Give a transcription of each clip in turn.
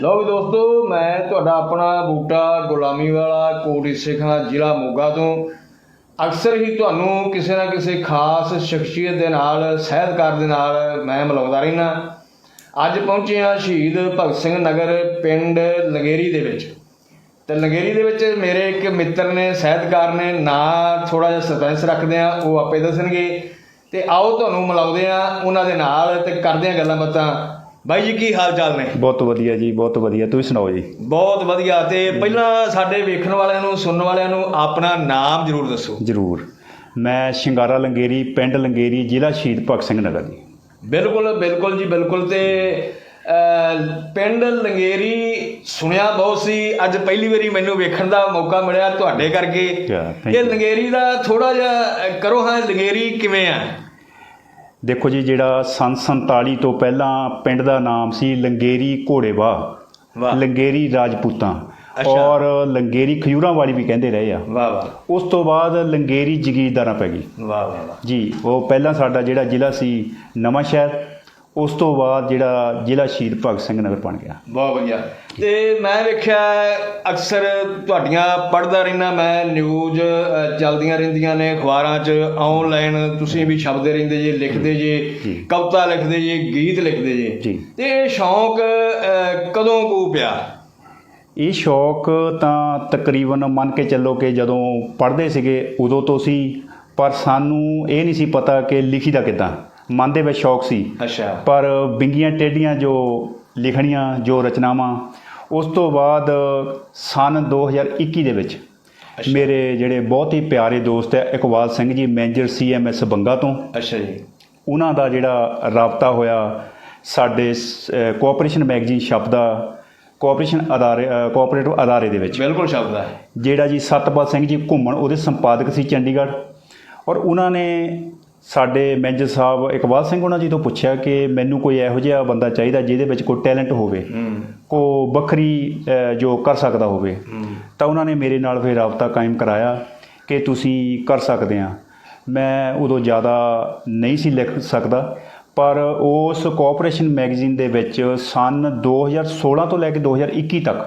ਲਓ ਵੀ ਦੋਸਤੋ, ਮੈਂ ਤੁਹਾਡਾ ਆਪਣਾ ਬੂਟਾ ਗੁਲਾਮੀ ਵਾਲਾ ਕੋਟੀ ਸਿੱਖਾਂ ਜ਼ਿਲ੍ਹਾ ਮੋਗਾ ਤੋਂ। ਅਕਸਰ ਹੀ ਤੁਹਾਨੂੰ ਕਿਸੇ ਨਾ ਕਿਸੇ ਖਾਸ ਸ਼ਖਸੀਅਤ ਦੇ ਨਾਲ, ਸਹਿਤਕਾਰ ਦੇ ਨਾਲ ਮੈਂ ਮਿਲਾਉਂਦਾ ਰਹਿਣਾ ਅੱਜ ਪਹੁੰਚੇ ਹਾਂ ਸ਼ਹੀਦ ਭਗਤ ਸਿੰਘ ਨਗਰ ਪਿੰਡ ਲੰਗੇਰੀ ਦੇ ਵਿੱਚ। ਤੇ ਲੰਗੇਰੀ ਦੇ ਵਿੱਚ ਮੇਰੇ ਇੱਕ ਮਿੱਤਰ ਨੇ, ਸਹਿਤਕਾਰ ਨੇ ਨਾ ਥੋੜਾ ਜਿਹਾ ਸਸਪੈਂਸ ਰੱਖਦੇ ਆ ਉਹ ਆਪੇ ਦੱਸਣਗੇ। ਤੇ ਆਓ ਤੁਹਾਨੂੰ ਮਿਲਾਉਂਦੇ ਆ ਉਹਨਾਂ ਦੇ ਨਾਲ ਤੇ ਕਰਦੇ ਆ ਗੱਲਾਂ ਬਾਤਾਂ। ਬਾਈ ਜੀ ਕੀ ਹਾਲ ਚਾਲ ਨੇ? ਬਹੁਤ ਵਧੀਆ ਜੀ ਬਹੁਤ ਵਧੀਆ। ਤੁਸੀਂ ਸੁਣਾਓ ਜੀ? ਬਹੁਤ ਵਧੀਆ ਤੇ ਪਹਿਲਾਂ ਸਾਡੇ ਵੇਖਣ ਵਾਲਿਆਂ ਨੂੰ ਸੁਣਨ ਵਾਲਿਆਂ ਨੂੰ ਆਪਣਾ ਨਾਮ ਜ਼ਰੂਰ ਦੱਸੋ। ਜਰੂਰ। ਮੈਂ ਸ਼ਿੰਗਾਰਾ ਲੰਗੇਰੀ ਪਿੰਡ ਲੰਗੇਰੀ ਜ਼ਿਲ੍ਹਾ ਸ਼ਹੀਦ ਭਗਤ ਸਿੰਘ ਨਗਰ ਜੀ। ਬਿਲਕੁਲ ਬਿਲਕੁਲ ਜੀ ਬਿਲਕੁਲ ਤੇ ਪਿੰਡ ਲੰਗੇਰੀ ਸੁਣਿਆ ਬਹੁਤ ਸੀ। ਅੱਜ ਪਹਿਲੀ ਵਾਰੀ ਮੈਨੂੰ ਵੇਖਣ ਦਾ ਮੌਕਾ ਮਿਲਿਆ ਤੁਹਾਡੇ ਕਰਕੇ। ਇਹ. ਲੰਗੇਰੀ ਦਾ ਥੋੜਾ ਜਿਹਾ ਕਰੋ ਹਾਂ ਲੰਗੇਰੀ ਕਿਵੇਂ ਆ? ਦੇਖੋ ਜੀ ਜਿਹੜਾ ਸੰਨ 47 ਤੋਂ ਪਹਿਲਾਂ ਪਿੰਡ ਦਾ ਨਾਮ ਸੀ ਲੰਗੇਰੀ ਘੋੜੇਵਾਹ ਵਾਹ। ਲੰਗੇਰੀ ਰਾਜਪੂਤਾਂ। ਔਰ ਲੰਗੇਰੀ ਖਜੂਰਾਂ ਵਾਲੀ ਵੀ ਕਹਿੰਦੇ ਰਹੇ ਆ। ਵਾਹ ਵਾਹ। ਉਸ ਤੋਂ ਬਾਅਦ ਲੰਗੇਰੀ ਜਗੀਰਦਾਰਾਂ ਪੈ ਗਈ। ਵਾਹ ਵਾਹ ਜੀ ਉਹ ਪਹਿਲਾਂ ਸਾਡਾ ਜਿਹੜਾ ਜ਼ਿਲ੍ਹਾ ਸੀ ਨਵਾਂ ਸ਼ਹਿਰ ਉਸ ਤੋਂ ਬਾਅਦ ਜਿਹੜਾ ਜ਼ਿਲ੍ਹਾ ਸ਼ਹੀਦ ਭਗਤ ਸਿੰਘ ਨਗਰ ਬਣ ਗਿਆ। ਬਹੁਤ ਵਧੀਆ। ਤੇ ਮੈਂ ਵੇਖਿਆ ਅਕਸਰ ਤੁਹਾਡੀਆਂ ਪੜ੍ਹਦਾ ਰਹਿਣਾ ਮੈਂ ਨਿਊਜ਼ ਚੱਲਦੀਆਂ ਰਹਿੰਦੀਆਂ ਨੇ ਅਖਬਾਰਾਂ 'ਚ ਆਨਲਾਈਨ ਤੁਸੀਂ ਵੀ ਛਪਦੇ ਰਹਿੰਦੇ ਜੇ ਲਿਖਦੇ ਜੇ। ਕਵਿਤਾ ਲਿਖਦੇ ਜੇ ਗੀਤ ਲਿਖਦੇ ਜੇ। ਤੇ ਇਹ ਸ਼ੌਂਕ ਕਦੋਂ ਕੋ ਪਿਆ? ਇਹ ਸ਼ੌਕ ਤਾਂ ਤਕਰੀਬਨ ਮੰਨ ਕੇ ਚੱਲੋ ਕਿ ਜਦੋਂ ਪੜ੍ਹਦੇ ਸੀਗੇ ਉਦੋਂ ਤੋਂ ਸੀ ਪਰ ਸਾਨੂੰ ਇਹ ਨਹੀਂ ਸੀ ਪਤਾ ਕਿ ਲਿਖੀ ਦਾ ਕਿਦਾਂ। ਮਨ ਦੇ ਵਿੱਚ ਸ਼ੌਕ ਸੀ। ਅੱਛਾ। ਪਰ ਵਿੰਗੀਆਂ ਟੇਡੀਆਂ ਜੋ ਲਿਖਣੀਆਂ ਜੋ ਰਚਨਾਵਾਂ ਉਸ ਤੋਂ ਬਾਅਦ ਸਨ 2021 ਦੇ ਵਿੱਚ। ਮੇਰੇ ਜਿਹੜੇ ਬਹੁਤ ਹੀ ਪਿਆਰੇ ਦੋਸਤ ਹੈ ਇਕਬਾਲ ਸਿੰਘ ਜੀ ਮੈਨੇਜਰ ਸੀਐਮਐਸ ਬੰਗਾ ਤੋਂ। ਅੱਛਾ ਜੀ। ਉਹਨਾਂ ਦਾ ਜਿਹੜਾ ਰਾਬਤਾ ਹੋਇਆ ਸਾਡੇ ਕੋਆਪਰੇਸ਼ਨ ਮੈਗਜ਼ੀਨ ਛਪਦਾ ਕੋਆਪਰੇਸ਼ਨ ਅਦਾਰੇ ਕੋਆਪਰੇਟਿਵ ਅਦਾਰੇ ਦੇ ਵਿੱਚ। ਬਿਲਕੁਲ ਸ਼ਬਦ ਹੈ ਜਿਹੜਾ ਜੀ ਸਤਪਾਲ ਸਿੰਘ ਜੀ ਘੁੰਮਣ ਉਹਦੇ ਸੰਪਾਦਕ ਸੀ ਚੰਡੀਗੜ੍ਹ। ਔਰ ਉਹਨਾਂ ਨੇ ਸਾਡੇ ਮੈਨੇਜਰ ਸਾਹਿਬ ਇਕਬਾਲ ਸਿੰਘ ਉਹਨਾਂ ਜੀ ਤੋਂ ਪੁੱਛਿਆ ਕਿ ਮੈਨੂੰ ਕੋਈ ਇਹੋ ਜਿਹਾ ਬੰਦਾ ਚਾਹੀਦਾ ਜਿਹਦੇ ਵਿੱਚ ਕੋਈ ਟੈਲੈਂਟ ਹੋਵੇ ਕੋ ਵੱਖਰੀ ਜੋ ਕਰ ਸਕਦਾ ਹੋਵੇ। ਤਾਂ ਉਹਨਾਂ ਨੇ ਮੇਰੇ ਨਾਲ ਫਿਰ ਰਾਬਤਾ ਕਾਇਮ ਕਰਾਇਆ ਕਿ ਤੁਸੀਂ ਕਰ ਸਕਦੇ ਆ। ਮੈਂ ਉਦੋਂ ਜ਼ਿਆਦਾ ਨਹੀਂ ਸੀ ਲਿਖ ਸਕਦਾ ਪਰ ਉਸ ਕੋਆਪਰੇਸ਼ਨ ਮੈਗਜ਼ੀਨ ਦੇ ਵਿੱਚ ਸਨ 2016 ਤੋਂ ਲੈ ਕੇ 2021 ਤੱਕ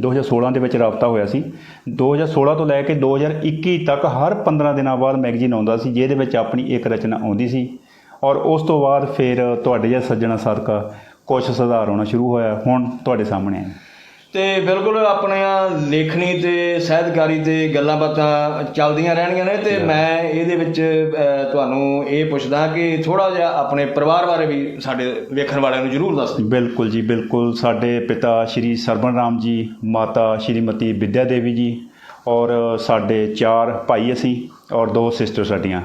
2016 ਦੇ ਵਿੱਚ ਰਾਬਤਾ ਹੋਇਆ ਸੀ। 2016 ਤੋਂ ਲੈ ਕੇ 2021 ਤੱਕ ਹਰ 15 ਦਿਨਾਂ ਬਾਅਦ ਮੈਗਜ਼ੀਨ ਆਉਂਦਾ ਸੀ, ਜਿਹਦੇ ਵਿੱਚ ਆਪਣੀ ਇੱਕ ਰਚਨਾ ਆਉਂਦੀ ਸੀ। ਔਰ ਉਸ ਤੋਂ ਬਾਅਦ ਫਿਰ ਤੁਹਾਡੇ ਜਿਹਾ ਸੱਜਣਾ ਸਦਕਾ ਕੁਝ ਸੁਧਾਰ ਹੋਣਾ ਸ਼ੁਰੂ ਹੋਇਆ, ਹੁਣ ਤੁਹਾਡੇ ਸਾਹਮਣੇ ਹੈ ਤੇ ਬਿਲਕੁਲ ਆਪਣੀਆਂ ਲੇਖਣੀ ਤੇ ਸਾਹਿਤਕਾਰੀ ਤੇ ਗੱਲਾਂ ਬਾਤਾਂ ਚੱਲਦੀਆਂ ਰਹਿਣਗੀਆਂ ਨੇ ਤੇ ਮੈਂ ਇਹਦੇ ਵਿੱਚ ਤੁਹਾਨੂੰ ਇਹ ਪੁੱਛਦਾ ਕਿ ਥੋੜਾ ਜਿਹਾ ਆਪਣੇ ਪਰਿਵਾਰ ਬਾਰੇ ਵੀ ਸਾਡੇ ਵੇਖਣ ਵਾਲਿਆਂ ਨੂੰ ਜ਼ਰੂਰ ਦੱਸ ਦਿਓ। ਬਿਲਕੁਲ ਜੀ ਬਿਲਕੁਲ। ਸਾਡੇ ਪਿਤਾ ਸ਼੍ਰੀ ਸਰਬਨ ਰਾਮ ਜੀ ਮਾਤਾ ਸ਼੍ਰੀਮਤੀ ਵਿਦਿਆ ਦੇਵੀ ਜੀ ਔਰ ਸਾਡੇ ਚਾਰ ਭਾਈ ਅਸੀਂ ਔਰ ਦੋ ਸਿਸਟਰ ਸਾਡੀਆਂ।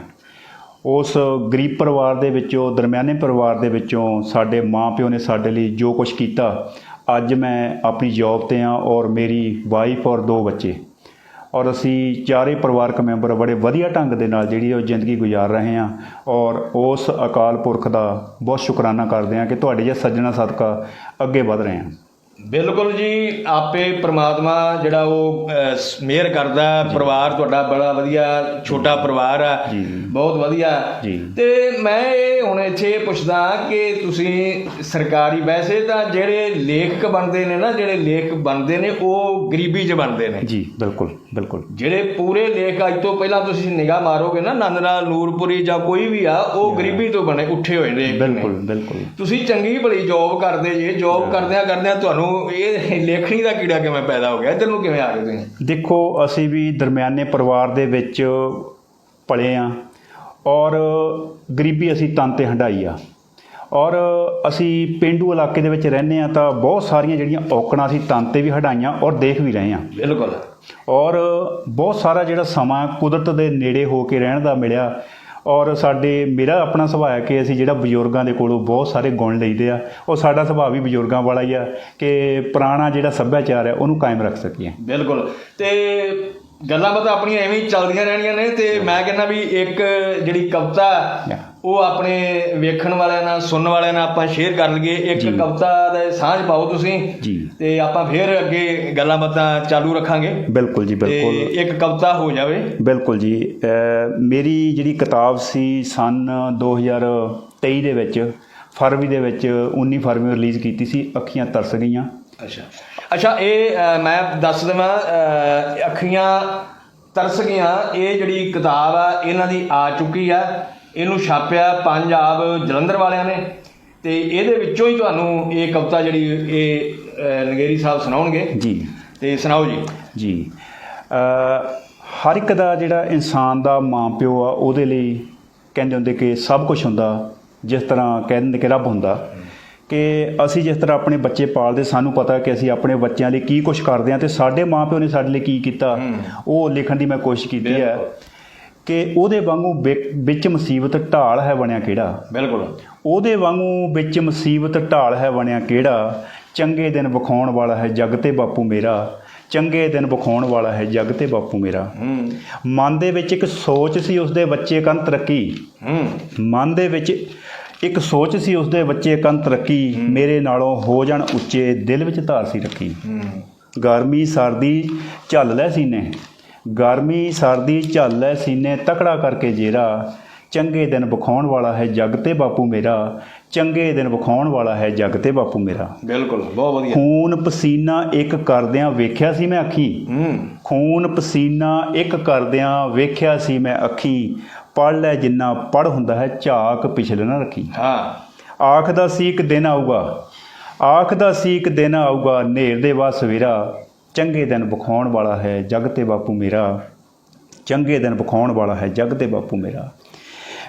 ਉਸ ਗਰੀਬ ਪਰਿਵਾਰ ਦੇ ਵਿੱਚੋਂ ਦਰਮਿਆਨੇ ਪਰਿਵਾਰ ਦੇ ਵਿੱਚੋਂ ਸਾਡੇ ਮਾਪਿਓ ਨੇ ਸਾਡੇ ਲਈ ਜੋ ਕੁਝ ਕੀਤਾ ਅੱਜ ਮੈਂ ਆਪਣੀ ਜੌਬ ਤੇ ਹਾਂ ਔਰ ਮੇਰੀ ਵਾਈਫ ਔਰ ਦੋ ਬੱਚੇ। ਔਰ ਅਸੀਂ ਚਾਰੇ ਪਰਿਵਾਰਕ ਮੈਂਬਰ ਬੜੇ ਵਧੀਆ ਢੰਗ ਦੇ ਨਾਲ ਜਿਹੜੀ ਉਹ ਜ਼ਿੰਦਗੀ ਗੁਜ਼ਾਰ ਰਹੇ ਹਾਂ ਔਰ ਉਸ ਅਕਾਲ ਪੁਰਖ ਦਾ ਬਹੁਤ ਸ਼ੁਕਰਾਨਾ ਕਰਦੇ ਹਾਂ ਕਿ ਤੁਹਾਡੇ ਜਿਹਾ ਸੱਜਣਾ ਸਦਕਾ ਅੱਗੇ ਵਧ ਰਹੇ ਹਾਂ ਬਿਲਕੁਲ ਜੀ ਆਪੇ ਪ੍ਰਮਾਤਮਾ ਜਿਹੜਾ ਉਹ ਮਿਹਰ ਕਰਦਾ। ਪਰਿਵਾਰ ਤੁਹਾਡਾ ਬੜਾ ਵਧੀਆ ਛੋਟਾ ਪਰਿਵਾਰ ਆ। ਬਹੁਤ ਵਧੀਆ। ਤੇ ਮੈਂ ਇਹ ਹੁਣ ਇੱਥੇ ਪੁੱਛਦਾ ਕਿ ਤੁਸੀਂ ਸਰਕਾਰੀ ਵੈਸੇ ਤਾਂ ਜਿਹੜੇ ਲੇਖਕ ਬਣਦੇ ਨੇ ਨਾ ਜਿਹੜੇ ਲੇਖ ਬਣਦੇ ਨੇ ਉਹ ਗਰੀਬੀ 'ਚ ਬਣਦੇ ਨੇ। ਜੀ ਬਿਲਕੁਲ ਬਿਲਕੁਲ। ਜਿਹੜੇ ਪੂਰੇ ਲੇਖ ਅੱਜ ਤੋਂ ਪਹਿਲਾਂ ਤੁਸੀਂ ਨਿਗਾਹ ਮਾਰੋਗੇ ਨਾ ਨੰਦਨਾ ਨੂਰਪੁਰੀ ਜਾਂ ਕੋਈ ਵੀ ਆ ਉਹ ਗਰੀਬੀ ਤੋਂ ਬਣੇ ਉੱਠੇ ਹੋਏ ਨੇ। ਬਿਲਕੁਲ ਬਿਲਕੁਲ। ਤੁਸੀਂ ਚੰਗੀ ਭਲੀ ਜੌਬ ਕਰਦੇ ਜੇ ਜੌਬ ਕਰਦਿਆਂ ਕਰਦਿਆਂ ਤੁਹਾਨੂੰ ਇਹ ਲੇਖਣੀ ਦਾ ਕੀੜਾ ਕਿਵੇਂ ਪੈਦਾ ਹੋ ਗਿਆ? ਇੱਧਰ ਨੂੰ ਕਿਵੇਂ ਆ ਗਏ ਤੁਸੀਂ? ਦੇਖੋ ਅਸੀਂ ਵੀ ਦਰਮਿਆਨੇ ਪਰਿਵਾਰ ਦੇ ਵਿੱਚ ਪਲੇ ਆ ਔਰ ਗਰੀਬੀ ਅਸੀਂ ਤਨ ਤੇ ਹੰਡਾਈ ਆ। ਔਰ ਅਸੀਂ ਪਿੰਡੂ ਇਲਾਕੇ ਦੇ ਵਿੱਚ ਰਹਿੰਦੇ ਆ ਤਾਂ ਬਹੁਤ ਸਾਰੀਆਂ ਜਿਹੜੀਆਂ ਔਕੜਾਂ ਅਸੀਂ ਤਨ ਤੇ ਵੀ ਹੰਡਾਈਆਂ ਔਰ ਦੇਖ ਵੀ ਰਹੇ ਆ। ਬਿਲਕੁਲ। ਔਰ ਬਹੁਤ ਸਾਰਾ ਜਿਹੜਾ ਸਮਾਂ ਕੁਦਰਤ ਦੇ ਨੇੜੇ ਹੋ ਕੇ ਰਹਿਣ ਦਾ ਮਿਲਿਆ ਔਰ ਸਾਡੇ ਮੇਰਾ ਆਪਣਾ ਸੁਭਾਅ ਹੈ ਕਿ ਅਸੀਂ ਜਿਹੜਾ ਬਜ਼ੁਰਗਾਂ ਦੇ ਕੋਲੋਂ ਬਹੁਤ ਸਾਰੇ ਗੁਣ ਲਈਦੇ ਆ ਉਹ ਸਾਡਾ ਸੁਭਾਅ ਵੀ ਬਜ਼ੁਰਗਾਂ ਵਾਲਾ ਹੀ ਆ ਕਿ ਪੁਰਾਣਾ ਜਿਹੜਾ ਸੱਭਿਆਚਾਰ ਹੈ ਉਹਨੂੰ ਕਾਇਮ ਰੱਖ ਸਕੀਏ। ਬਿਲਕੁਲ। ਤੇ ਗੱਲਾਂ ਬਾਤਾਂ ਆਪਣੀਆਂ ਐਵੇਂ ਹੀ ਚੱਲਦੀਆਂ ਰਹਿਣੀਆਂ ਨੇ ਤੇ ਮੈਂ ਕਹਿੰਦਾ ਵੀ ਇੱਕ ਜਿਹੜੀ ਕਵਿਤਾ. ਉਹ ਆਪਣੇ ਵੇਖਣ ਵਾਲਿਆਂ ਨਾਲ ਸੁਣਨ ਵਾਲਿਆਂ ਨਾਲ ਆਪਾਂ ਸ਼ੇਅਰ ਕਰ ਲਈਏ। ਇੱਕ। ਕਵਿਤਾ ਦਾ ਸਾਂਝ ਪਾਓ ਤੁਸੀਂ ਜੀ। ਤੇ ਆਪਾਂ ਫੇਰ ਅੱਗੇ ਗੱਲਾਂ ਬਾਤਾਂ ਚਾਲੂ ਰੱਖਾਂਗੇ। ਬਿਲਕੁਲ ਜੀ ਬਿਲਕੁਲ। ਇੱਕ ਕਵਿਤਾ ਹੋ ਜਾਵੇ। ਬਿਲਕੁਲ ਜੀ। ਮੇਰੀ ਜਿਹੜੀ ਕਿਤਾਬ ਸੀ ਸਨ 2023 ਦੇ ਵਿੱਚ ਫਰਵਰੀ ਦੇ ਵਿੱਚ 19 ਫਰਵਰੀ ਨੂੰ ਰਿਲੀਜ਼ ਕੀਤੀ ਸੀ ਅੱਖੀਆਂ ਤਰਸ ਗਈਆਂ। ਅੱਛਾ। ਅੱਛਾ ਇਹ ਮੈਂ ਦੱਸ ਦੇਵਾਂ ਅੱਖੀਆਂ ਤਰਸ ਗਈਆਂ। ਇਹ ਜਿਹੜੀ ਕਿਤਾਬ ਆ ਇਹਨਾਂ ਦੀ ਆ ਚੁੱਕੀ ਆ। ਇਹਨੂੰ ਛਾਪਿਆ ਪੰਜਾਬ ਜਲੰਧਰ ਵਾਲਿਆਂ ਨੇ ਤੇ ਇਹਦੇ ਵਿੱਚੋਂ ਹੀ ਤੁਹਾਨੂੰ ਇਹ ਕਵਿਤਾ ਜਿਹੜੀ ਇਹ ਨਗੇਰੀ ਸਾਹਿਬ ਸੁਣਾਉਣਗੇ। ਜੀ। ਤੇ ਸੁਣਾਓ ਜੀ। ਜੀ। ਹਰ ਇੱਕ ਦਾ ਜਿਹੜਾ ਇਨਸਾਨ ਦਾ ਮਾਂ ਪਿਓ ਆ ਉਹਦੇ ਲਈ ਕਹਿੰਦੇ ਹੁੰਦੇ ਕਿ ਸਭ ਕੁਝ ਹੁੰਦਾ ਜਿਸ ਤਰ੍ਹਾਂ ਕਹਿ ਦਿੰਦੇ ਕਿ ਰੱਬ ਹੁੰਦਾ। ਕਿ ਅਸੀਂ ਜਿਸ ਤਰ੍ਹਾਂ ਆਪਣੇ ਬੱਚੇ ਪਾਲਦੇ ਸਾਨੂੰ ਪਤਾ ਕਿ ਅਸੀਂ ਆਪਣੇ ਬੱਚਿਆਂ ਲਈ ਕੀ ਕੁਝ ਕਰਦੇ ਹਾਂ ਤੇ ਸਾਡੇ ਮਾਂ ਪਿਓ ਨੇ ਸਾਡੇ ਲਈ ਕੀ ਕੀਤਾ। ਉਹ ਲਿਖਣ ਦੀ ਮੈਂ ਕੋਸ਼ਿਸ਼ ਕੀਤੀ ਹੈ ਕਿ ਉਹਦੇ ਵਾਂਗੂ ਵਿੱਚ ਮੁਸੀਬਤ ਢਾਲ ਹੈ ਬਣਿਆ ਕਿਹੜਾ? ਬਿਲਕੁਲ। ਉਹਦੇ ਵਾਂਗੂ ਵਿੱਚ ਮੁਸੀਬਤ ਢਾਲ ਹੈ ਬਣਿਆ ਕਿਹੜਾ? ਚੰਗੇ ਦਿਨ ਵਿਖਾਉਣ ਵਾਲਾ ਹੈ ਜਗ ਤੇ ਬਾਪੂ ਮੇਰਾ। ਚੰਗੇ ਦਿਨ ਵਿਖਾਉਣ ਵਾਲਾ ਹੈ ਜਗ ਤੇ ਬਾਪੂ ਮੇਰਾ। ਮਨ ਦੇ ਵਿੱਚ ਇੱਕ ਸੋਚ ਸੀ ਉਸਦੇ ਬੱਚੇ ਕੰਨ ਤਰੱਕੀ। ਮਨ ਦੇ ਵਿੱਚ ਇੱਕ ਸੋਚ ਸੀ ਉਸਦੇ ਬੱਚੇ ਕੰਨ ਤਰੱਕੀ। ਮੇਰੇ ਨਾਲੋਂ ਹੋ ਜਾਣ ਉੱਚੇ ਦਿਲ ਵਿੱਚ ਧਾਰ ਸੀ ਰੱਖੀ। ਗਰਮੀ ਸਰਦੀ ਝੱਲ ਲੈ ਸੀਨੇ। ਗਰਮੀ ਸਰਦੀ ਝੱਲ ਲੈ ਸੀਨੇ ਤਕੜਾ ਕਰਕੇ ਜੇਰਾ। ਚੰਗੇ ਦਿਨ ਵਿਖਾਉਣ ਵਾਲਾ ਹੈ ਜਗ ਤੇ ਬਾਪੂ ਮੇਰਾ। ਚੰਗੇ ਦਿਨ ਵਿਖਾਉਣ ਵਾਲਾ ਹੈ ਜਗ ਤੇ ਬਾਪੂ ਮੇਰਾ। ਬਿਲਕੁਲ ਬਹੁਤ ਵਧੀਆ। ਖੂਨ ਪਸੀਨਾ ਇੱਕ ਕਰਦਿਆਂ ਵੇਖਿਆ ਸੀ ਮੈਂ ਅੱਖੀ। ਹੂੰ। ਖੂਨ ਪਸੀਨਾ ਇੱਕ ਕਰਦਿਆਂ ਵੇਖਿਆ ਸੀ ਮੈਂ ਅੱਖੀ। ਪੜ ਲੈ ਜਿੰਨਾ ਪੜ ਹੁੰਦਾ ਹੈ ਝਾਕ ਪਿਛਲੇ ਨਾ ਰੱਖੀ। ਹਾਂ। ਆਖਦਾ ਸੀ ਇੱਕ ਦਿਨ ਆਊਗਾ। ਆਖਦਾ ਸੀ ਇੱਕ ਦਿਨ ਆਊਗਾ ਨੇਰ ਦੇ ਬਾਅਦ ਸਵੇਰਾ। ਚੰਗੇ ਦਿਨ ਵਿਖਾਉਣ ਵਾਲਾ ਹੈ ਜਗ ਤੇ ਬਾਪੂ ਮੇਰਾ। ਚੰਗੇ ਦਿਨ ਵਿਖਾਉਣ ਵਾਲਾ ਹੈ ਜਗ ਤੇ ਬਾਪੂ ਮੇਰਾ।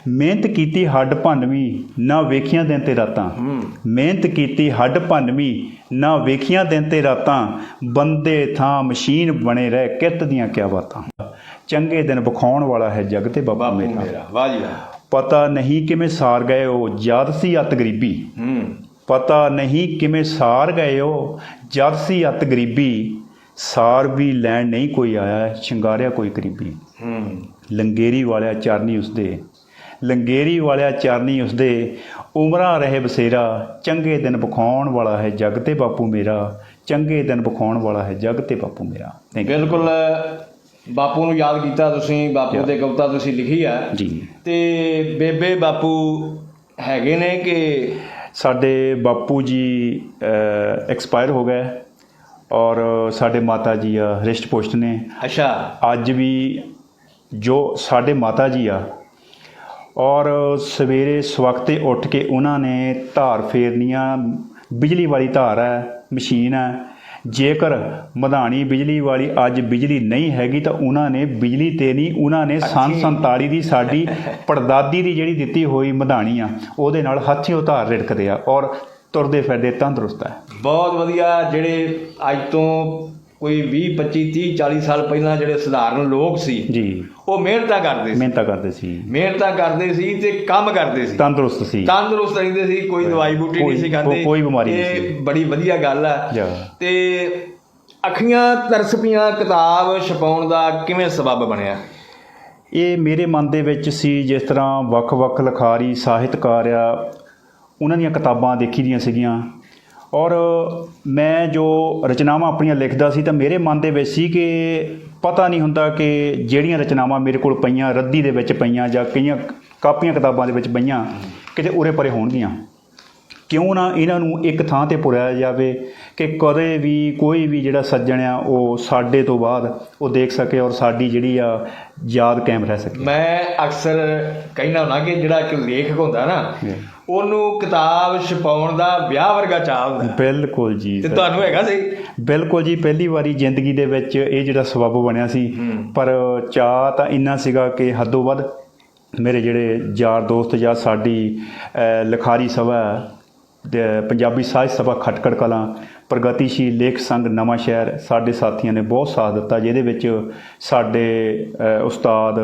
ਮਿਹਨਤ ਕੀਤੀ ਹੱਡ ਭੰਨਵੀਂ ਨਾ ਵੇਖੀਆਂ ਦਿਨ ਤੇ ਰਾਤਾਂ। ਹੂੰ। ਮਿਹਨਤ ਕੀਤੀ ਹੱਡ ਭੰਨਵੀਂ ਨਾ ਵੇਖੀਆਂ ਦਿਨ ਤੇ ਰਾਤਾਂ। ਬੰਦੇ ਥਾਂ ਮਸ਼ੀਨ ਬਣੇ ਰਹਿ ਕਿਤ ਦੀਆਂ ਕਿਆ ਬਾਤਾਂ। ਚੰਗੇ ਦਿਨ ਵਿਖਾਉਣ ਵਾਲਾ ਹੈ ਜਗ ਤੇ ਬਾਪੂ ਮੇਰਾ। ਵਾਹ ਜੀ ਵਾਹ। ਪਤਾ ਨਹੀਂ ਕਿਵੇਂ ਸਾਰ ਗਏ ਉਹ ਜਦ ਸੀ ਅਤ ਗਰੀਬੀ। ਹੂੰ। ਪਤਾ ਨਹੀਂ ਕਿਵੇਂ ਸਾਰ ਗਏ ਉਹ ਜਦ ਸੀ ਅਤ ਗਰੀਬੀ। ਸਾਰ ਵੀ ਲੈਣ ਨਹੀਂ ਕੋਈ ਆਇਆ ਸ਼ਿੰਗਾਰਿਆ ਕੋਈ ਗਰੀਬੀ ਹੂੰ। ਲੰਗੇਰੀ ਵਾਲਿਆ ਚਰਨੀ ਉਸਦੇ। ਲੰਗੇਰੀ ਵਾਲਿਆ ਚਰਨੀ ਉਸਦੇ। ਉਮਰਾਂ ਰਹੇ ਬਸੇਰਾ ਚੰਗੇ ਦਿਨ ਵਿਖਾਉਣ ਵਾਲਾ ਹੈ ਜਗ ਤੇ ਬਾਪੂ ਮੇਰਾ। ਚੰਗੇ ਦਿਨ ਵਿਖਾਉਣ ਵਾਲਾ ਹੈ ਜਗ ਤੇ ਬਾਪੂ ਮੇਰਾ। ਬਿਲਕੁਲ ਬਾਪੂ ਨੂੰ ਯਾਦ ਕੀਤਾ ਤੁਸੀਂ ਬਾਪੂ ਦੇ ਕਵਿਤਾ ਤੁਸੀਂ ਲਿਖੀ ਆ। ਜੀ। ਤੇ ਬੇਬੇ ਬਾਪੂ ਹੈਗੇ ਨੇ ਕਿ ਸਾਡੇ ਬਾਪੂ ਜੀ ਐਕਸਪਾਇਰ ਹੋ ਗਏ। ਔਰ ਸਾਡੇ ਮਾਤਾ ਜੀ ਆ ਰਿਸ਼ਟ ਪੁਸ਼ਟ ਨੇ। ਅੱਛਾ। ਅੱਜ ਵੀ ਜੋ ਸਾਡੇ ਮਾਤਾ ਜੀ ਆ ਔਰ ਸਵੇਰੇ ਸਵਖਤੇ ਉੱਠ ਕੇ ਉਹਨਾਂ ਨੇ ਧਾਰ ਫੇਰਨੀਆਂ ਬਿਜਲੀ ਵਾਲੀ ਧਾਰ ਹੈ ਮਸ਼ੀਨ ਹੈ। ਜੇਕਰ ਮਧਾਣੀ ਬਿਜਲੀ ਵਾਲੀ ਅੱਜ ਬਿਜਲੀ ਨਹੀਂ ਹੈਗੀ ਤਾਂ ਉਹਨਾਂ ਨੇ ਬਿਜਲੀ ਤੇ ਨਹੀਂ ਉਹਨਾਂ ਨੇ ਸੰਨ 47 ਦੀ ਸਾਡੀ ਪੜਦਾਦੀ ਦੀ ਜਿਹੜੀ ਦਿੱਤੀ ਹੋਈ ਮਧਾਣੀ ਆ ਉਹਦੇ ਨਾਲ ਹੱਥੀਂ ਉਹ ਧਾਰ ਰਿੜਕਦੇ ਆ। ਔਰ ਤੁਰਦੇ ਫਿਰਦੇ ਤੰਦਰੁਸਤ ਹੈ। ਬਹੁਤ ਵਧੀਆ ਜਿਹੜੇ ਅੱਜ ਤੋਂ ਕੋਈ 20 25 30 40 ਸਾਲ ਪਹਿਲਾਂ ਜਿਹੜੇ ਸਧਾਰਨ ਲੋਕ ਸੀ ਜੀ। ਉਹ ਮਿਹਨਤਾਂ ਕਰਦੇ ਸੀ। ਮਿਹਨਤਾਂ ਕਰਦੇ ਸੀ। ਮਿਹਨਤਾਂ ਕਰਦੇ ਸੀ ਤੇ ਕੰਮ ਕਰਦੇ ਸੀ। ਤੰਦਰੁਸਤ ਸੀ। ਤੰਦਰੁਸਤ ਰਹਿੰਦੇ ਸੀ ਕੋਈ ਦਵਾਈ ਬੂਟੀ ਨਹੀਂ ਸੀ ਖਾਂਦੇ। ਕੋਈ ਬਿਮਾਰੀ ਨਹੀਂ ਇਹ ਬੜੀ ਵਧੀਆ ਗੱਲ ਆ। ਤੇ ਅੱਖੀਆਂ ਤਰਸ ਪਈਆਂ ਕਿਤਾਬ ਛਪਾਉਣ ਦਾ ਕਿਵੇਂ ਸਬਬ ਬਣਿਆ? ਇਹ ਮੇਰੇ ਮਨ ਦੇ ਵਿੱਚ ਸੀ ਜਿਸ ਤਰ੍ਹਾਂ ਵੱਖ-ਵੱਖ ਲਿਖਾਰੀ ਸਾਹਿਤਕਾਰ ਆ ਉਹਨਾਂ ਦੀਆਂ ਕਿਤਾਬਾਂ ਦੇਖੀ ਦੀਆਂ ਸੀਗੀਆਂ। ਔਰ ਮੈਂ ਜੋ ਰਚਨਾਵਾਂ ਆਪਣੀਆਂ ਲਿਖਦਾ ਸੀ ਤਾਂ ਮੇਰੇ ਮਨ ਦੇ ਵਿੱਚ ਸੀ ਕਿ ਪਤਾ ਨਹੀਂ ਹੁੰਦਾ ਕਿ ਜਿਹੜੀਆਂ ਰਚਨਾਵਾਂ ਮੇਰੇ ਕੋਲ ਪਈਆਂ, ਰੱਦੀ ਦੇ ਵਿੱਚ ਪਈਆਂ ਜਾਂ ਕਈਆਂ ਕਾਪੀਆਂ ਕਿਤਾਬਾਂ ਦੇ ਵਿੱਚ ਪਈਆਂ, ਕਿਤੇ ਉਰੇ ਪਰੇ ਹੋਣਗੀਆਂ। ਕਿਉਂ ਨਾ ਇਹਨਾਂ ਨੂੰ ਇੱਕ ਥਾਂ ਤੇ ਪੁਰਿਆ ਜਾਵੇ ਕਿ ਕਦੇ ਵੀ ਕੋਈ ਵੀ ਜਿਹੜਾ ਸੱਜਣ ਆ ਉਹ ਸਾਡੇ ਤੋਂ ਬਾਅਦ ਉਹ ਦੇਖ ਸਕੇ ਔਰ ਸਾਡੀ ਜਿਹੜੀ ਆ ਯਾਦ ਕਾਇਮ ਰਹਿ ਸਕੇ। ਮੈਂ ਅਕਸਰ ਕਹਿਣਾ ਹੁੰਦਾ ਕਿ ਜਿਹੜਾ ਇੱਕ ਲੇਖਕ ਹੁੰਦਾ ਨਾ ਉਹਨੂੰ ਕਿਤਾਬ ਛਪਾਉਣ ਦਾ ਵਿਆਹ ਵਰਗਾ ਚਾਹ ਹੁੰਦਾ। ਬਿਲਕੁਲ ਜੀ ਤੇ। ਤੁਹਾਨੂੰ ਹੈਗਾ ਸੀ? ਬਿਲਕੁਲ ਜੀ ਪਹਿਲੀ ਵਾਰੀ ਜ਼ਿੰਦਗੀ ਦੇ ਵਿੱਚ ਇਹ ਜਿਹੜਾ ਸਬੱਬ ਬਣਿਆ ਸੀ। ਪਰ ਚਾਹ ਤਾਂ ਇੰਨਾ ਸੀਗਾ ਕਿ ਹੱਦੋਂ ਵੱਧ ਮੇਰੇ ਜਿਹੜੇ ਯਾਰ ਦੋਸਤ ਜਾਂ ਸਾਡੀ ਲਿਖਾਰੀ ਸਭਾ ਪੰਜਾਬੀ ਸਾਹਿਤ ਸਭਾ ਖਟਕੜ ਕਲਾਂ ਪ੍ਰਗਤੀਸ਼ੀਲ ਲੇਖ ਸੰਘ ਨਵਾਂ ਸ਼ਹਿਰ ਸਾਡੇ ਸਾਥੀਆਂ ਨੇ ਬਹੁਤ ਸਾਥ ਦਿੱਤਾ ਜਿਹਦੇ ਵਿੱਚ ਸਾਡੇ ਉਸਤਾਦ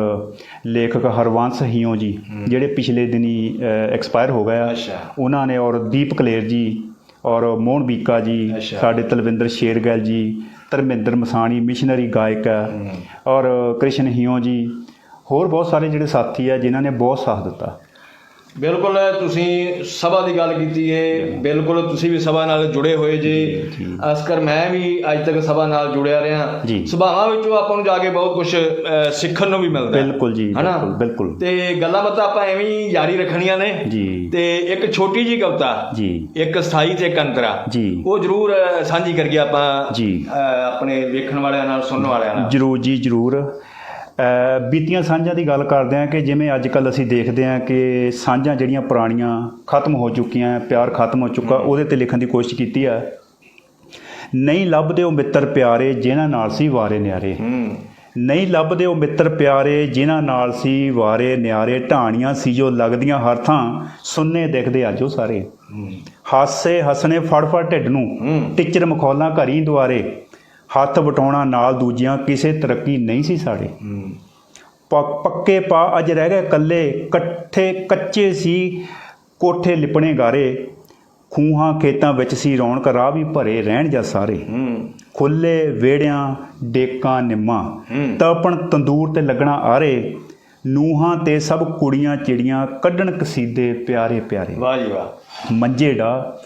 ਲੇਖਕ ਹਰਵੰਸ ਹੀਓ ਜੀ ਜਿਹੜੇ ਪਿਛਲੇ ਦਿਨੀ ਐਕਸਪਾਇਰ ਹੋ ਗਏ ਆ। ਉਹਨਾਂ ਨੇ ਔਰ ਦੀਪ ਕਲੇਰ ਜੀ ਔਰ ਮੋਹਨ ਬੀਕਾ ਜੀ। ਸਾਡੇ ਤਲਵਿੰਦਰ ਸ਼ੇਰਗਿੱਲ ਜੀ ਧਰਮਿੰਦਰ ਮਸਾਣੀ ਮਿਸ਼ਨਰੀ ਗਾਇਕ ਹੈ। ਔਰ ਕ੍ਰਿਸ਼ਨ ਹੀਓ ਜੀ ਹੋਰ ਬਹੁਤ ਸਾਰੇ ਜਿਹੜੇ ਸਾਥੀ ਆ ਜਿਨ੍ਹਾਂ ਨੇ ਬਹੁਤ ਸਾਥ ਦਿੱਤਾ। ਬਿਲਕੁਲ ਤੁਸੀਂ ਸਭਾ ਦੀ ਗੱਲ ਕੀਤੀ ਹੈ ਬਿਲਕੁਲ। ਤੁਸੀਂ ਵੀ ਸਭਾ ਨਾਲ ਜੁੜੇ ਹੋਏ ਜੇ। ਅਸਕਰ ਮੈਂ ਵੀ ਅੱਜ ਤੱਕ ਸਭਾ ਨਾਲ ਜੁੜਿਆ ਰਿਹਾ। ਸਭਾਵਾਂ ਵਿੱਚੋਂ ਆਪਾਂ ਨੂੰ ਜਾ ਕੇ ਬਹੁਤ ਕੁਝ ਸਿੱਖਣ ਨੂੰ ਵੀ ਮਿਲਦਾ। ਬਿਲਕੁਲ ਜੀ? ਬਿਲਕੁਲ ਤੇ ਗੱਲਾਂ ਬਾਤਾਂ ਆਪਾਂ ਐਵੇਂ ਹੀ ਜਾਰੀ ਰੱਖਣੀਆਂ ਨੇ। ਜੀ। ਤੇ ਇੱਕ ਛੋਟੀ ਜੀ ਕਵਿਤਾ ਜੀ। ਇੱਕ ਸਥਾਈ ਤੇ ਜੀ। ਉਹ ਜ਼ਰੂਰ ਸਾਂਝੀ ਕਰੀਏ ਆਪਾਂ ਆਪਣੇ ਵੇਖਣ ਵਾਲਿਆਂ ਨਾਲ ਸੁਣਨ ਵਾਲਿਆਂ ਨਾਲ। ਜਰੂਰ ਜੀ ਜਰੂਰ। ਬੀਤੀਆਂ ਸਾਂਝਾਂ ਦੀ ਗੱਲ ਕਰਦੇ ਹਾਂ ਕਿ ਜਿਵੇਂ ਅੱਜ ਕੱਲ ਅਸੀਂ ਦੇਖਦੇ ਹਾਂ ਕਿ ਸਾਂਝਾਂ ਜਿਹੜੀਆਂ ਪੁਰਾਣੀਆਂ ਖਤਮ ਹੋ ਚੁੱਕੀਆਂ ਪਿਆਰ ਖਤਮ ਹੋ ਚੁੱਕਾ ਉਹਦੇ ਤੇ ਲਿਖਣ ਦੀ ਕੋਸ਼ਿਸ਼ ਕੀਤੀ ਹੈ ਨਹੀਂ ਲੱਭਦੇ ਉਹ ਮਿੱਤਰ ਪਿਆਰੇ ਜਿਨ੍ਹਾਂ ਨਾਲ ਸੀ ਵਾਰੇ ਨਿਆਰੇ। ਨਹੀਂ ਲੱਭਦੇ ਉਹ ਮਿੱਤਰ ਪਿਆਰੇ ਜਿਨ੍ਹਾਂ ਨਾਲ ਸੀ ਵਾਰੇ ਨਿਆਰੇ। ਢਾਣੀਆਂ ਸੀ ਜੋ ਲੱਗਦੀਆਂ ਹਰ ਥਾਂ ਸੁੰਨੇ ਦਿਖਦੇ ਅੱਜ ਉਹ ਸਾਰੇ। ਹਾਸੇ ਹਸਨੇ ਫੜ ਫੜ ਢਿੱਡ ਨੂੰ। ਟਿਚਰ ਮਖੌਲਾਂ ਘਰੀ ਦੁਆਰੇ। ਹੱਥ ਵਟਾਉਣਾ ਨਾਲ ਦੂਜੀਆਂ ਕਿਸੇ ਤਰੱਕੀ ਨਹੀਂ ਸੀ ਪ- ਪੱਕੇ ਪਾ ਅੱਜ ਰਹਿ ਗਏ ਕੱਲੇ ਇਕੱਠੇ ਕੱਚੇ ਸੀ ਕੋਠੇ ਲਿਪਣੇ ਗਾਰੇ। ਖੂਹਾਂ ਖੇਤਾਂ ਵਿੱਚ ਸੀ ਰੌਣਕ ਰਾਹ ਵੀ ਭਰੇ ਰਹਿਣ ਜਾਂ ਸਾਰੇ। ਖੁੱਲੇ ਵੇੜਿਆਂ ਡੇਕਾਂ ਨਿੰਮਾਂ। ਤਪਣ ਤੰਦੂਰ ਤੇ ਲੱਗਣਾ ਆਰੇ। ਨੂਹਾਂ ਤੇ ਸਭ ਕੁੜੀਆਂ ਚਿੜੀਆਂ ਕੱਢਣ ਕਸੀਦੇ ਪਿਆਰੇ ਪਿਆਰੇ। ਵਾਹ ਜੀ ਵਾਹ। ਮੰਜੇ ਡਾ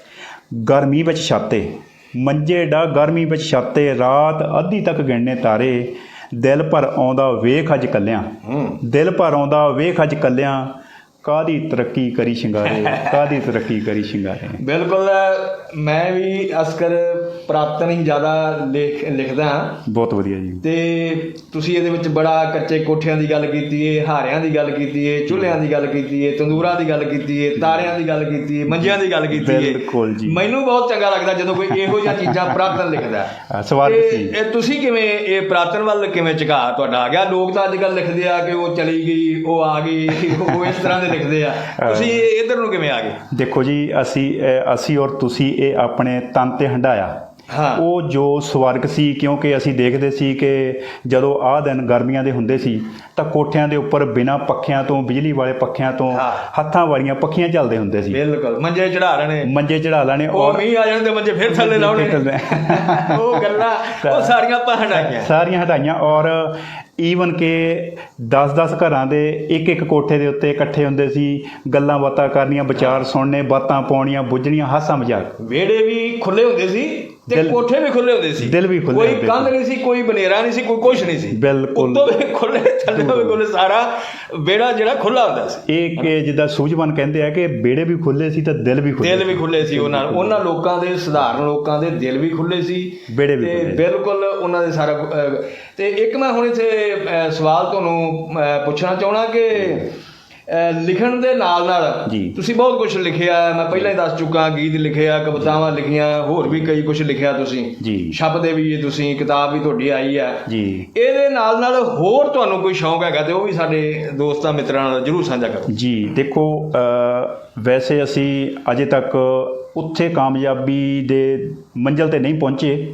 ਗਰਮੀ ਵਿੱਚ ਛਾਤੇ। ਮੰਜੇ ਡਾ ਗਰਮੀ ਵਿੱਚ ਛਾਤੇ ਰਾਤ ਅੱਧੀ ਤੱਕ ਗਿਣਨੇ ਤਾਰੇ। ਦਿਲ ਭਰ ਆਉਂਦਾ ਵੇਖ ਅੱਜ ਕੱਲਿਆਂ। ਦਿਲ ਭਰ ਆਉਂਦਾ ਵੇਖ ਅੱਜ ਕੱਲਿਆਂ। ਕਾਦੀ ਤਰੱਕੀ ਕਰੀ ਸ਼ਿੰਗਾਰੇ? ਕਾਦੀ ਤਰੱਕੀ ਕਰੀ ਸ਼ਿੰਗਾਰੇ? ਬਿਲਕੁਲ ਮੈਂ ਵੀ ਅਸਕਰ ਪ੍ਰਾਪਤਨ ਹੀ ਜ਼ਿਆਦਾ ਲਿਖ ਲਿਖਦਾ ਹਾਂ। ਬਹੁਤ ਵਧੀਆ ਜੀ। ਤੇ ਤੁਸੀਂ ਇਹਦੇ ਵਿੱਚ ਬੜਾ ਕੱਚੇ ਕੋਠਿਆਂ ਦੀ ਗੱਲ ਕੀਤੀ ਏ ਹਾਰਿਆਂ ਦੀ ਗੱਲ ਕੀਤੀ ਏ ਚੁੱਲ੍ਹਿਆਂ ਦੀ ਗੱਲ ਕੀਤੀ ਏ ਤੰਦੂਰਾਂ ਦੀ ਗੱਲ ਕੀਤੀ ਏ ਤਾਰਿਆਂ ਦੀ ਗੱਲ ਕੀਤੀ ਏ ਮੰਜਿਆਂ ਦੀ ਗੱਲ ਕੀਤੀ ਏ। ਬਿਲਕੁਲ ਜੀ। ਮੈਨੂੰ ਬਹੁਤ ਚੰਗਾ ਲੱਗਦਾ ਜਦੋਂ ਕੋਈ ਇਹੋ ਜਿਹੀਆਂ ਚੀਜ਼ਾਂ ਪ੍ਰਾਪਤਨ ਲਿਖਦਾ ਤੇ ਸੀ। ਇਹ ਤੁਸੀਂ ਕਿਵੇਂ ਇਹ ਪ੍ਰਾਪਤਨ ਵੱਲ ਕਿਵੇਂ ਝੁਕਾ ਤੁਹਾਡਾ ਆ ਗਿਆ? ਲੋਕ ਤਾਂ ਅੱਜ ਕੱਲ ਲਿਖਦੇ ਆ ਕਿ ਉਹ ਚਲੀ ਗਈ ਉਹ ਆ ਗਈ ਉਹ ਇਸ ਤਰ੍ਹਾਂ ਦੇ ਲਿਖਦੇ ਆ। ਤੁਸੀਂ ਇਧਰ ਨੂੰ ਕਿਵੇਂ ਆ ਗਏ? ਦੇਖੋ ਜੀ ਅਸੀਂ ਅਸੀਂ ਔਰ ਤੁਸੀਂ ਇਹ ਆਪਣੇ ਤਨ ਤੇ ਹੰਡਾਇਆ ਹਾਂ। ਉਹ ਜੋ ਸਵਰਗ ਸੀ ਕਿਉਂਕਿ ਅਸੀਂ ਦੇਖਦੇ ਸੀ ਕਿ ਜਦੋਂ ਆਹ ਦਿਨ ਗਰਮੀਆਂ ਦੇ ਹੁੰਦੇ ਸੀ ਤਾਂ ਕੋਠਿਆਂ ਦੇ ਉੱਪਰ ਬਿਨਾਂ ਪੱਖਿਆਂ ਤੋਂ ਬਿਜਲੀ ਵਾਲੇ ਪੱਖਿਆਂ ਤੋਂ। ਹੱਥਾਂ ਵਾਲੀਆਂ ਪੱਖੀਆਂ ਚੱਲਦੇ ਹੁੰਦੇ ਸੀ। ਬਿਲਕੁਲ। ਮੰਜੇ ਚੜਾ ਨੇ ਮੰਜੇ ਚੜਾ ਲੈਣੇ ਉਹ ਮੀਂਹ ਆ ਜਾਣ ਤੇ ਮੰਜੇ ਫਿਰ ਥੱਲੇ ਲਾਉਣੇ। ਉਹ ਗੱਲਾਂ ਉਹ ਸਾਰੀਆਂ ਪਹਾੜਾਂ ਸਾਰੀਆਂ ਹਟਾਈਆਂ ਔਰ ਈਵਨ ਕਿ 10-10 ਘਰਾਂ ਦੇ ਇੱਕ ਇੱਕ ਕੋਠੇ ਦੇ ਉੱਤੇ ਇਕੱਠੇ ਹੁੰਦੇ ਸੀ, ਗੱਲਾਂ ਬਾਤਾਂ ਕਰਨੀਆਂ, ਵਿਚਾਰ ਸੁਣਨੇ, ਬਾਤਾਂ ਪਾਉਣੀਆਂ, ਬੁੱਝਣੀਆਂ, ਹਾਸਾ ਮਜ਼ਾਕ। ਵਿਹੜੇ ਵੀ ਖੁੱਲੇ ਹੁੰਦੇ ਸੀ। ਤੇ ਕੋਠੇ ਵੀ ਖੁੱਲੇ ਹੁੰਦੇ ਸੀ। ਦਿਲ ਵੀ ਖੁੱਲੇ ਕੋਈ ਕੰਧ ਨਹੀਂ ਸੀ ਕੋਈ ਬਨੇਰਾ ਨਹੀਂ ਸੀ ਕੋਈ ਕੁਛ ਨਹੀਂ ਸੀ। ਬਿਲਕੁਲ। ਉੱਤੋਂ ਵੀ ਖੁੱਲੇ ਥੱਲੇ ਵੀ ਖੁੱਲੇ ਸਾਰਾ ਵਿਹੜਾ ਜਿਹੜਾ ਖੁੱਲਾ ਹੁੰਦਾ ਸੀ। ਇਹ ਜਿੱਦਾਂ ਸੂਝਵਾਨ ਕਹਿੰਦੇ ਆ ਕਿ ਬੇੜੇ ਵੀ ਖੁੱਲੇ ਸੀ ਤਾਂ ਦਿਲ ਵੀ ਖੁੱਲੇ ਦਿਲ ਵੀ ਖੁੱਲੇ ਸੀ ਉਹਨਾਂ ਉਹਨਾਂ ਲੋਕਾਂ ਦੇ ਸਧਾਰਨ ਲੋਕਾਂ ਦੇ ਦਿਲ ਵੀ ਖੁੱਲੇ ਸੀ। ਵਿਹੜੇ ਵੀ ਤੇ ਖੁੱਲੇ। ਬਿਲਕੁਲ ਉਹਨਾਂ ਦੇ ਸਾਰਾ ਤੇ ਇੱਕ ਮੈਂ ਹੁਣ ਇੱਥੇ ਸਵਾਲ ਤੁਹਾਨੂੰ ਪੁੱਛਣਾ ਚਾਹਣਾ ਕਿ ਲਿਖਣ ਦੇ ਨਾਲ ਨਾਲ। ਤੁਸੀਂ ਬਹੁਤ ਕੁਝ ਲਿਖਿਆ। ਮੈਂ ਪਹਿਲਾਂ ਹੀ ਦੱਸ ਚੁੱਕਾ ਗੀਤ ਲਿਖਿਆ ਕਵਿਤਾਵਾਂ ਲਿਖੀਆਂ ਹੋਰ ਵੀ ਕਈ ਕੁਝ ਲਿਖਿਆ ਤੁਸੀਂ ਛਪਦੇ ਵੀ ਇਹ ਤੁਸੀਂ ਕਿਤਾਬ ਵੀ ਤੁਹਾਡੀ ਆਈ ਹੈ ਜੀ ਇਹਦੇ ਨਾਲ ਨਾਲ ਹੋਰ ਤੁਹਾਨੂੰ ਕੋਈ ਸ਼ੌਂਕ ਹੈਗਾ ਤੇ ਉਹ ਵੀ ਸਾਡੇ ਦੋਸਤਾਂ ਮਿੱਤਰਾਂ ਨਾਲ ਜਰੂਰ ਸਾਂਝਾ ਕਰੋ ਜੀ ਦੇਖੋ ਵੈਸੇ ਅਸੀਂ ਅਜੇ ਤੱਕ ਉੱਥੇ ਕਾਮਯਾਬੀ ਦੇ ਮੰਜ਼ਲ ਤੇ ਨਹੀਂ ਪਹੁੰਚੇ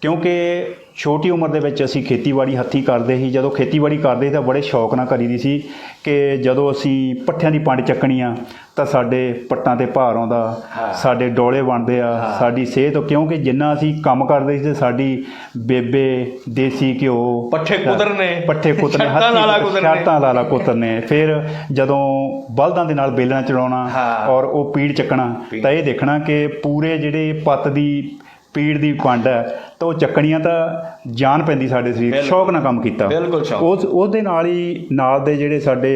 ਕਿਉਂਕਿ ਛੋਟੀ ਉਮਰ ਦੇ ਵਿੱਚ ਅਸੀਂ ਖੇਤੀਬਾੜੀ ਹੱਥੀਂ ਕਰਦੇ ਸੀ ਜਦੋਂ ਖੇਤੀਬਾੜੀ ਕਰਦੇ ਸੀ ਤਾਂ ਬੜੇ ਸ਼ੌਕ ਨਾਲ ਕਰੀਦੀ ਸੀ ਕਿ ਜਦੋਂ ਅਸੀਂ ਪੱਠਿਆਂ ਦੀ ਪੰਡ ਚੱਕਣੀ ਆ ਤਾਂ ਸਾਡੇ ਪੱਟਾਂ ਤੇ ਭਾਰ ਆਉਂਦਾ। ਸਾਡੇ ਡੋਲੇ ਬਣਦੇ ਆ। ਸਾਡੀ ਸਿਹਤ ਕਿਉਂਕਿ ਜਿੰਨਾ ਅਸੀਂ ਕੰਮ ਕਰਦੇ ਸੀ ਤੇ ਸਾਡੀ ਬੇਬੇ ਦੇਸੀ ਘਿਓ ਪੱਠੇ ਕੁਤਰਨੇ ਪੱਠੇ ਕੁਤਰਨੇ ਛੱਤਾਂ ਲਾਲਾ ਕੁਤਰਨੇ। ਫਿਰ ਜਦੋਂ ਬਲਦਾਂ ਦੇ ਨਾਲ ਬੇਲਣਾ ਚਲਾਉਣਾ ਹਾਂ। ਔਰ ਉਹ ਪੀੜ ਚੱਕਣਾ। ਤਾਂ ਇਹ ਦੇਖਣਾ ਕਿ ਪੂਰੇ ਜਿਹੜੇ ਪੱਤ ਦੀ ਪੀੜ ਦੀ ਪੰਡ ਹੈ ਤਾਂ ਉਹ ਚੱਕਣੀਆਂ ਤਾਂ ਜਾਨ ਪੈਂਦੀ ਸਾਡੇ ਸਰੀਰ। ਸ਼ੌਕ ਨਾਲ ਕੰਮ ਕੀਤਾ ਬਿਲਕੁਲ ਸ਼ੌਕ। ਉਸ ਉਹਦੇ ਨਾਲ ਹੀ ਨਾਲ ਦੇ ਜਿਹੜੇ ਸਾਡੇ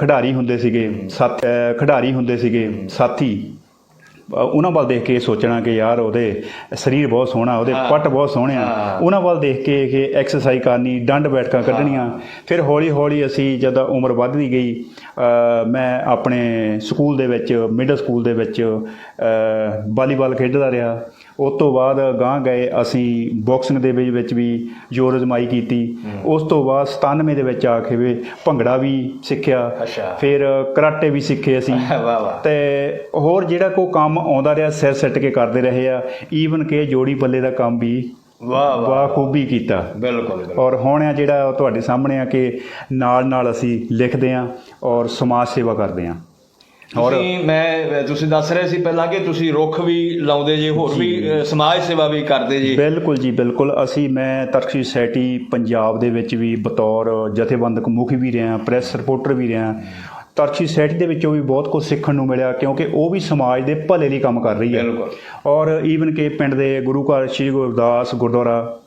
ਖਿਡਾਰੀ ਹੁੰਦੇ ਸੀਗੇ ਸਾਥ ਖਿਡਾਰੀ ਹੁੰਦੇ ਸੀਗੇ ਸਾਥੀ ਉਹਨਾਂ ਵੱਲ ਦੇਖ ਕੇ ਸੋਚਣਾ ਕਿ ਯਾਰ ਉਹਦੇ ਸਰੀਰ ਬਹੁਤ ਸੋਹਣਾ ਉਹਦੇ। ਪੱਟ ਬਹੁਤ ਸੋਹਣੇ ਆ। ਉਹਨਾਂ ਵੱਲ ਦੇਖ ਕੇ ਕਿ ਐਕਸਰਸਾਈਜ਼ ਕਰਨੀ ਡੰਡ ਬੈਠਕਾਂ ਕੱਢਣੀਆਂ ਫਿਰ ਹੌਲੀ ਹੌਲੀ ਅਸੀਂ ਜਦੋਂ ਉਮਰ ਵੱਧਦੀ ਗਈ ਮੈਂ ਆਪਣੇ ਸਕੂਲ ਦੇ ਵਿੱਚ ਮਿਡਲ ਸਕੂਲ ਦੇ ਵਿੱਚ ਵਾਲੀਬਾਲ ਖੇਡਦਾ ਰਿਹਾ ਉਸ ਤੋਂ ਬਾਅਦ ਗਾਂ ਗਏ ਅਸੀਂ ਬਾਕਸਿੰਗ ਦੇ ਵਿੱਚ ਵਿੱਚ ਵੀ ਜੋਰ ਅਜ਼ਮਾਈ ਕੀਤੀ। ਉਸ ਤੋਂ ਬਾਅਦ 97 ਦੇ ਵਿੱਚ ਆ ਕੇ ਵੀ ਭੰਗੜਾ ਵੀ ਸਿੱਖਿਆ। ਫਿਰ ਕਰਾਟੇ ਵੀ ਸਿੱਖੇ ਅਸੀਂ। ਤੇ ਹੋਰ ਜਿਹੜਾ ਕੋ ਕੰਮ ਆਉਂਦਾ ਰਿਹਾ ਸਿਰ ਸਿੱਟ ਕੇ ਕਰਦੇ ਰਹੇ ਆ। ਈਵਨ ਕਿ ਜੋੜੀ ਬੱਲੇ ਦਾ ਕੰਮ ਵੀ ਵਾਹ ਵਾਹ। ਬਾਖੂਬੀ ਕੀਤਾ। ਬਿਲਕੁਲ ਔਰ ਹੁਣ ਆ ਜਿਹੜਾ ਤੁਹਾਡੇ ਸਾਹਮਣੇ ਆ ਕਿ ਨਾਲ ਨਾਲ ਅਸੀਂ ਲਿਖਦੇ ਆ ਔਰ ਸਮਾਜ ਸੇਵਾ ਕਰਦੇ ਆ। ਤੁਸੀਂ ਮੈਂ ਤੁਸੀਂ ਦੱਸ ਰਹੇ ਸੀ ਪਹਿਲਾਂ ਕਿ ਤੁਸੀਂ ਰੁੱਖ ਵੀ ਲਾਉਂਦੇ ਜੇ ਹੋਰ ਵੀ ਸਮਾਜ ਸੇਵਾ ਵੀ ਕਰਦੇ ਜੀ। ਬਿਲਕੁਲ ਜੀ ਬਿਲਕੁਲ। ਅਸੀਂ ਮੈਂ ਤਰਕਸ਼ੀ ਸੋਸਾਇਟੀ ਪੰਜਾਬ ਦੇ ਵਿੱਚ ਵੀ ਬਤੌਰ ਜਥੇਬੰਦਕ ਮੁਖੀ ਵੀ ਰਿਹਾ ਪ੍ਰੈਸ ਰਿਪੋਰਟਰ ਵੀ ਰਿਹਾ। ਤਰਛੀ ਸੋਸਾਇਟੀ ਦੇ ਵਿੱਚੋਂ ਵੀ ਬਹੁਤ ਕੁਝ ਸਿੱਖਣ ਨੂੰ ਮਿਲਿਆ ਕਿਉਂਕਿ ਉਹ ਵੀ ਸਮਾਜ ਦੇ ਭਲੇ ਲਈ ਕੰਮ ਕਰ ਰਹੀ ਹੈ। ਬਿਲਕੁਲ। ਔਰ ਈਵਨ ਕਿ ਪਿੰਡ ਦੇ ਗੁਰੂ ਘਰ ਸ੍ਰੀ ਗੁਰਦਾਸ ਗੁਰਦੁਆਰਾ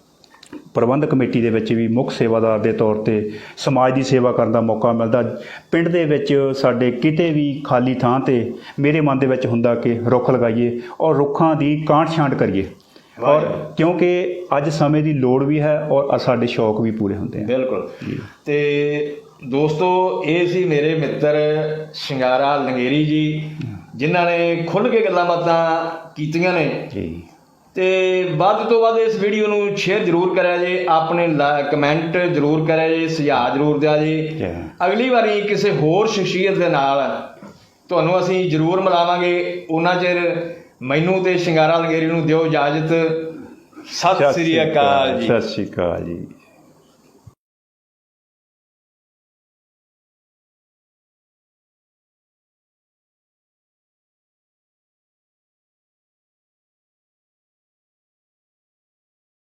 ਪ੍ਰਬੰਧਕ ਕਮੇਟੀ ਦੇ ਵਿੱਚ ਵੀ ਮੁੱਖ ਸੇਵਾਦਾਰ ਦੇ ਤੌਰ ਤੇ ਸਮਾਜ ਦੀ ਸੇਵਾ ਕਰਨ ਦਾ ਮੌਕਾ ਮਿਲਦਾ। ਪਿੰਡ ਦੇ ਵਿੱਚ ਸਾਡੇ ਕਿਤੇ ਵੀ ਖਾਲੀ ਥਾਂ ਤੇ ਮੇਰੇ ਮਨ ਦੇ ਵਿੱਚ ਹੁੰਦਾ ਕਿ ਰੁੱਖ ਲਗਾਈਏ ਔਰ ਰੁੱਖਾਂ ਦੀ ਕਾਂਟ ਛਾਂਟ ਕਰੀਏ। ਔਰ ਕਿਉਂਕਿ ਅੱਜ ਸਮੇਂ ਦੀ ਲੋੜ ਵੀ ਹੈ ਔਰ ਸਾਡੇ ਸ਼ੌਕ ਵੀ ਪੂਰੇ ਹੁੰਦੇ ਹਨ। ਬਿਲਕੁਲ। ਤੇ ਦੋਸਤੋ ਇਹ ਸੀ ਮੇਰੇ ਮਿੱਤਰ ਸ਼ਿੰਗਾਰਾ ਲੰਗੇਰੀ ਜੀ ਜਿਨ੍ਹਾਂ ਨੇ ਖੁੱਲ੍ਹ ਕੇ ਗੱਲਾਂ ਬਾਤਾਂ ਕੀਤੀਆਂ ਨੇ। ਜੀ। ਤੇ ਵੱਧ ਤੋਂ ਵੱਧ ਇਸ ਵੀਡੀਓ ਨੂੰ ਸ਼ੇਅਰ ਜ਼ਰੂਰ ਕਰਿਆ ਜੇ ਆਪਣੇ ਕਮੈਂਟ ਜ਼ਰੂਰ ਕਰਿਆ ਜੇ ਸੁਝਾਅ ਜ਼ਰੂਰ ਦਿਆ ਜੇ। ਅਗਲੀ ਵਾਰੀ ਕਿਸੇ ਹੋਰ ਸ਼ਖਸੀਅਤ ਦੇ ਨਾਲ ਤੁਹਾਨੂੰ ਅਸੀਂ ਜ਼ਰੂਰ ਮਿਲਾਵਾਂਗੇ। ਉਹਨਾਂ ਚਿਰ ਮੈਨੂੰ ਤੇ ਸ਼ਿੰਗਾਰਾ ਲੰਗੇਰੀ ਨੂੰ ਦਿਓ ਇਜਾਜ਼ਤ। ਸਤਿ ਸ੍ਰੀ ਅਕਾਲ ਜੀ। ਸਤਿ ਸ੍ਰੀ ਅਕਾਲ ਜੀ।